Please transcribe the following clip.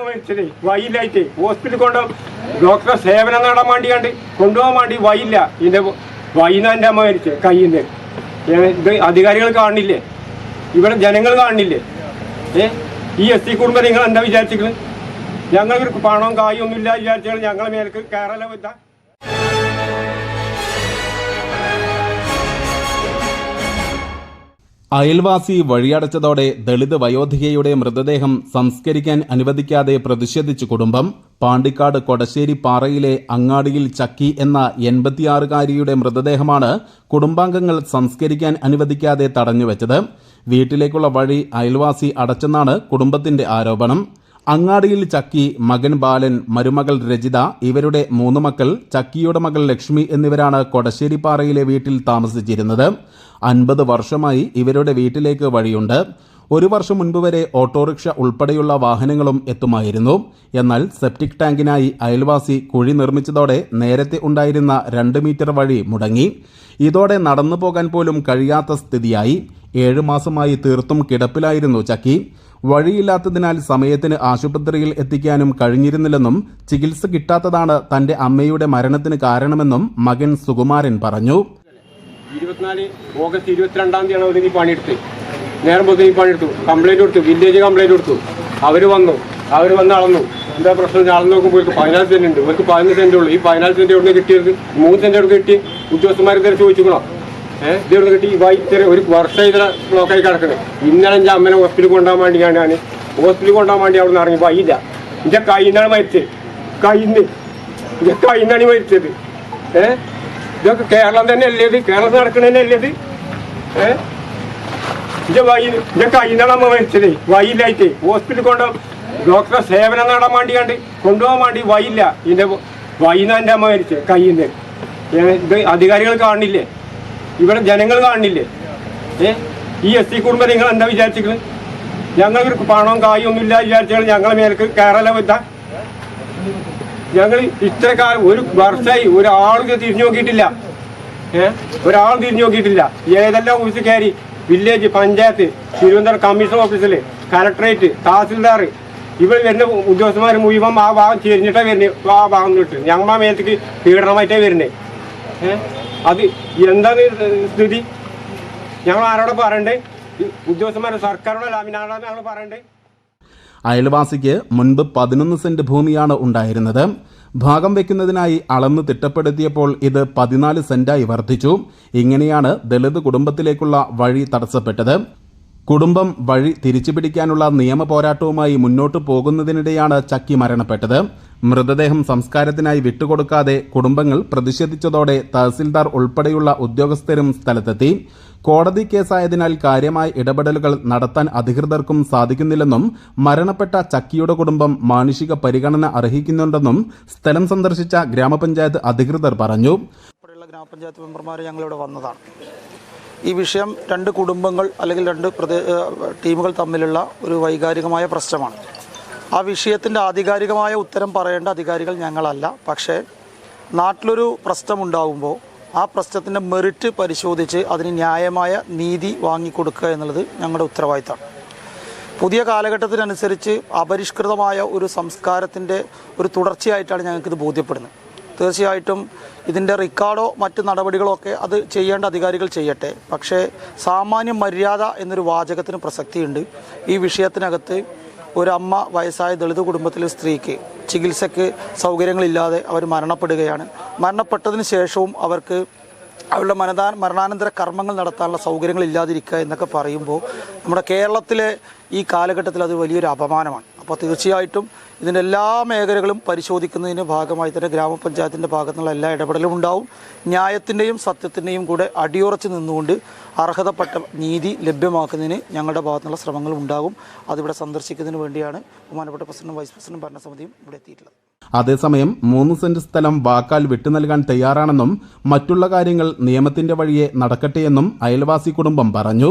മരിച്ചതേ വൈയില്ലായിട്ട് ഹോസ്പിറ്റലിൽ കൊണ്ടു ഡോക്ടറെ സേവനം നേടാൻ വേണ്ടിയാണ്ട് കൊണ്ടുപോകാൻ വേണ്ടി വൈല്ല ഇതിന്റെ വൈന്ന് എന്റെ അമ്മ മരിച്ചത് കയ്യിൽ അധികാരികൾ കാണില്ലേ ഇവിടെ ജനങ്ങൾ കാണില്ലേ ഏ ഈ എസ് ടി കുടുംബം നിങ്ങൾ എന്താ വിചാരിച്ചിരിക്കുന്നത് ഞങ്ങൾക്ക് പണവും കായും ഒന്നും ഇല്ല വിചാരിച്ചാൽ ഞങ്ങളെ മേലേക്ക് കയറല ഇതാ അയൽവാസി വഴിയടച്ചതോടെ ദളിത് വയോധികയുടെ മൃതദേഹം സംസ്കരിക്കാൻ അനുവദിക്കാതെ പ്രതിഷേധിച്ചു കുടുംബം പാണ്ടിക്കാട് കൊടശ്ശേരി പാറയിലെ അങ്ങാടിയിൽ ചക്കി എന്ന എൺപത്തിയാറുകാരിയുടെ മൃതദേഹമാണ് കുടുംബാംഗങ്ങൾ സംസ്കരിക്കാൻ അനുവദിക്കാതെ തടഞ്ഞുവെച്ചത്. വീട്ടിലേക്കുള്ള വഴി അയൽവാസി അടച്ചെന്നാണ് കുടുംബത്തിന്റെ ആരോപണം. അങ്ങാടിയിൽ ചക്കി മകൻ ബാലൻ മരുമകൾ രജിത ഇവരുടെ മൂന്ന് മക്കൾ ചക്കിയുടെ മകൾ ലക്ഷ്മി എന്നിവരാണ് കൊടശ്ശേരിപ്പാറയിലെ വീട്ടിൽ താമസിച്ചിരുന്നത്. അൻപത് വർഷമായി ഇവരുടെ വീട്ടിലേക്ക് വഴിയുണ്ട്. ഒരു വർഷം മുൻപ് വരെ ഓട്ടോറിക്ഷ ഉൾപ്പെടെയുള്ള വാഹനങ്ങളും എത്തുമായിരുന്നു. എന്നാൽ സെപ്റ്റിക് ടാങ്കിനായി അയൽവാസി കുഴി നിർമ്മിച്ചതോടെ നേരത്തെ ഉണ്ടായിരുന്ന രണ്ട് മീറ്റർ വഴി മുടങ്ങി. ഇതോടെ നടന്നു പോകാൻ പോലും കഴിയാത്ത സ്ഥിതിയായി. ഏഴു മാസമായി തീർത്തും കിടപ്പിലായിരുന്നു ചക്കി. വഴിയില്ലാത്തതിനാൽ സമയത്തിന് ആശുപത്രിയിൽ എത്തിക്കാനും കഴിഞ്ഞിരുന്നില്ലെന്നും ചികിത്സ കിട്ടാത്തതാണ് തന്റെ അമ്മയുടെ മരണത്തിന് കാരണമെന്നും മകൻ സുകുമാരൻ പറഞ്ഞു. ഇരുപത്തിനാല് ഓഗസ്റ്റ് അവർ അവർ വന്നു. അവർ വന്ന് അളന്നു. എന്താ പ്രശ്നം? ഞാൻ നോക്കുമ്പോൾ ഇവർക്ക് പതിനാല് സെന്റ് ഉണ്ട്. ഇവർക്ക് പതിനൊന്ന് സെന്റ് ഉള്ളൂ. ഈ പതിനാല് സെന്റ് എവിടെ കിട്ടിയത്? മൂന്ന് സെന്റ് എവിടെ കിട്ടി? ഉദ്യോഗസ്ഥന്മാർ ഇതുവരെ ചോദിച്ചുക്കണോ ഏഹ് ഇത് എവിടെ കിട്ടി വൈദ്യുതി ഒരു വർഷം ഇതിലെ ബ്ലോക്കായി കിടക്കുന്നത് ഇന്നലെ എന്റെ അമ്മനെ ഹോസ്പിറ്റലിൽ കൊണ്ടുപോകാൻ വേണ്ടിയാണ് ഞാൻ ഹോസ്പിറ്റലിൽ കൊണ്ടുപോകാൻ വേണ്ടി അവിടെ നിന്ന് ഇറങ്ങി വൈകില്ല എന്റെ കൈന്നാണ് മരിച്ചത്. കൈന്ന് എന്റെ കൈന്നാണ് മരിച്ചത്. ഏ? ഇതൊക്കെ കേരളം തന്നെ അല്ലേ കേരളത്തിൽ നടക്കണതന്നെ അല്ലേ ഇത്? ഏഹ് എന്റെ വൈ എന്റെ കൈന്നാണ് അമ്മ മരിച്ചത്. വൈയില്ലായിട്ട് ഹോസ്പിറ്റലിൽ കൊണ്ട് ഡോക്ടറെ സേവനം നേടാൻ വേണ്ടിയാണ്ട് കൊണ്ടുപോകാൻ വേണ്ടി വൈയില്ല ഇതിന്റെ വൈന്ന് എന്റെ അമ്മ മരിച്ചത്. കൈന്ന് ഇത് അധികാരികൾ കാണില്ലേ ഇവിടെ ജനങ്ങൾ കാണില്ലേ? ഏ? ഈ എസ് സി കുടുംബം നിങ്ങൾ എന്താ വിചാരിച്ചിരിക്കുന്നത് ഞങ്ങൾക്ക് പണവും കായും ഒന്നും ഇല്ല വിചാരിച്ചാൽ ഞങ്ങളെ മേലേക്ക് കേരള ഇതാ ഞങ്ങൾ ഇത്ര കാലം ഒരു വർഷമായി ഇത് തിരിഞ്ഞു നോക്കിയിട്ടില്ല. ഏ? ഒരാൾ തിരിഞ്ഞു നോക്കിയിട്ടില്ല. ഏതെല്ലാം ഓഫീസിൽ കയറി? വില്ലേജ് പഞ്ചായത്ത് തിരുവനന്തപുരം കമ്മീഷൻ ഓഫീസിൽ കലക്ടറേറ്റ് തഹസിൽദാർ ഇവർ വരുന്ന ഉദ്യോഗസ്ഥന്മാർ മുഴുവൻ ആ ഭാഗം ചെരിഞ്ഞിട്ടാണ് വരുന്നത് ആ ഭാഗം വിട്ട് ഞങ്ങളെ മേലത്തേക്ക് പീഡനമായിട്ടാണ് വരുന്നത് ഏഹ് അത് എന്താണ് സ്ഥിതി? ഞങ്ങൾ ആരോടെ പറയണ്ടേ? ഉദ്യോഗസ്ഥന്മാരെ സർക്കാരോടെ ലാമിനാരോടെ ഞങ്ങൾ പറയണ്ടേ? അയൽവാസിക്ക് മുൻപ് പതിനൊന്ന് സെന്റ് ഭൂമിയാണ് ഉണ്ടായിരുന്നത്. ഭാഗം വെക്കുന്നതിനായി അളന്ന് തിട്ടപ്പെടുത്തിയപ്പോൾ ഇത് പതിനാല് സെന്റായി വർദ്ധിച്ചു. ഇങ്ങനെയാണ് ദളിത് കുടുംബത്തിലേക്കുള്ള വഴി തടസ്സപ്പെട്ടത്. കുടുംബം വഴി തിരിച്ചു തിരിച്ചുപിടിക്കാനുള്ള നിയമ പോരാട്ടവുമായി മുന്നോട്ടു പോകുന്നതിനിടെയാണ് ചക്കി മരണപ്പെട്ടത്. മൃതദേഹം സംസ്കാരത്തിനായി വിട്ടുകൊടുക്കാതെ കുടുംബങ്ങൾ പ്രതിഷേധിച്ചതോടെ തഹസിൽദാർ ഉൾപ്പെടെയുള്ള ഉദ്യോഗസ്ഥരും സ്ഥലത്തെത്തി. കോടതി കേസായതിനാൽ കാര്യമായ ഇടപെടലുകൾ നടത്താൻ അധികൃതർക്കും സാധിക്കുന്നില്ലെന്നും മരണപ്പെട്ട ചക്കിയുടെ കുടുംബം മാനുഷിക പരിഗണന അർഹിക്കുന്നുണ്ടെന്നും സ്ഥലം സന്ദർശിച്ച ഗ്രാമപഞ്ചായത്ത് അധികൃതർ പറഞ്ഞു. ഗ്രാമപഞ്ചായത്ത് മെമ്പർമാർ ഞങ്ങളിവിടെ വന്നതാണ്. ഈ വിഷയം രണ്ട് കുടുംബങ്ങൾ അല്ലെങ്കിൽ രണ്ട് ടീമുകൾ തമ്മിലുള്ള ഒരു വൈകാരികമായ പ്രശ്നമാണ്. ആ വിഷയത്തിന്റെ ആധികാരികമായ ഉത്തരം പറയേണ്ട അധികാരികൾ ഞങ്ങളല്ല. പക്ഷേ നാട്ടിലൊരു പ്രശ്നമുണ്ടാകുമ്പോൾ ആ പ്രശ്നത്തിന്റെ മെറിറ്റ് പരിശോധിച്ച് അതിന് ന്യായമായ നീതി വാങ്ങിക്കൊടുക്കുക എന്നുള്ളത് ഞങ്ങളുടെ ഉത്തരവാദിത്തമാണ്. പുതിയ കാലഘട്ടത്തിനനുസരിച്ച് അപരിഷ്കൃതമായ ഒരു സംസ്കാരത്തിന്റെ ഒരു തുടർച്ചയായിട്ടാണ് ഞങ്ങൾക്കിത് ബോധ്യപ്പെടുന്നത്. തീർച്ചയായിട്ടും ഇതിന്റെ റിക്കാർഡോ മറ്റ് നടപടികളോ ഒക്കെ അത് ചെയ്യേണ്ട അധികാരികൾ ചെയ്യട്ടെ. പക്ഷേ സാമാന്യ മര്യാദ എന്നൊരു വാചകത്തിന് പ്രസക്തിയുണ്ട്. ഈ വിഷയത്തിനകത്ത് ഒരമ്മ വയസ്സായ ദളിത് കുടുംബത്തിലെ സ്ത്രീക്ക് ചികിത്സയ്ക്ക് സൗകര്യങ്ങളില്ലാതെ അവർ മരണപ്പെടുകയാണ്. മരണപ്പെട്ടതിന് ശേഷവും അവർക്ക് അവരുടെ മനദാ മരണാനന്തര കർമ്മങ്ങൾ നടത്താനുള്ള സൗകര്യങ്ങളില്ലാതിരിക്കുക എന്നൊക്കെ പറയുമ്പോൾ നമ്മുടെ കേരളത്തിലെ ഈ കാലഘട്ടത്തിൽ അത് വലിയൊരു അപമാനമാണ്. അപ്പോൾ തീർച്ചയായിട്ടും ഇതിന്റെ എല്ലാ മേഖലകളും പരിശോധിക്കുന്നതിന്റെ ഭാഗമായി തന്നെ ഗ്രാമപഞ്ചായത്തിന്റെ ഭാഗത്തുനിന്നുള്ള എല്ലാ ഇടപെടലും ഉണ്ടാവും. ന്യായത്തിന്റെയും സത്യത്തിന്റെയും കൂടെ അടിയുറച്ച് നിന്നുകൊണ്ട് അർഹതപ്പെട്ട നീതി ലഭ്യമാക്കുന്നതിന് ഞങ്ങളുടെ ഭാഗത്തുനിന്നുള്ള ശ്രമങ്ങൾ ഉണ്ടാകും. അതിവിടെ സന്ദർശിക്കുന്നതിന് വേണ്ടിയാണ് ബഹുമാനപ്പെട്ട പ്രസിഡന്റും വൈസ് പ്രസിഡന്റും ഭരണസമിതിയും ഇവിടെ എത്തിയിട്ടുള്ളത്. അതേസമയം മൂന്ന് സെന്റ് സ്ഥലം വാക്കാൽ വിട്ടു നൽകാൻ തയ്യാറാണെന്നും മറ്റുള്ള കാര്യങ്ങൾ നിയമത്തിന്റെ വഴിയെ നടക്കട്ടെയെന്നും അയൽവാസി കുടുംബം പറഞ്ഞു.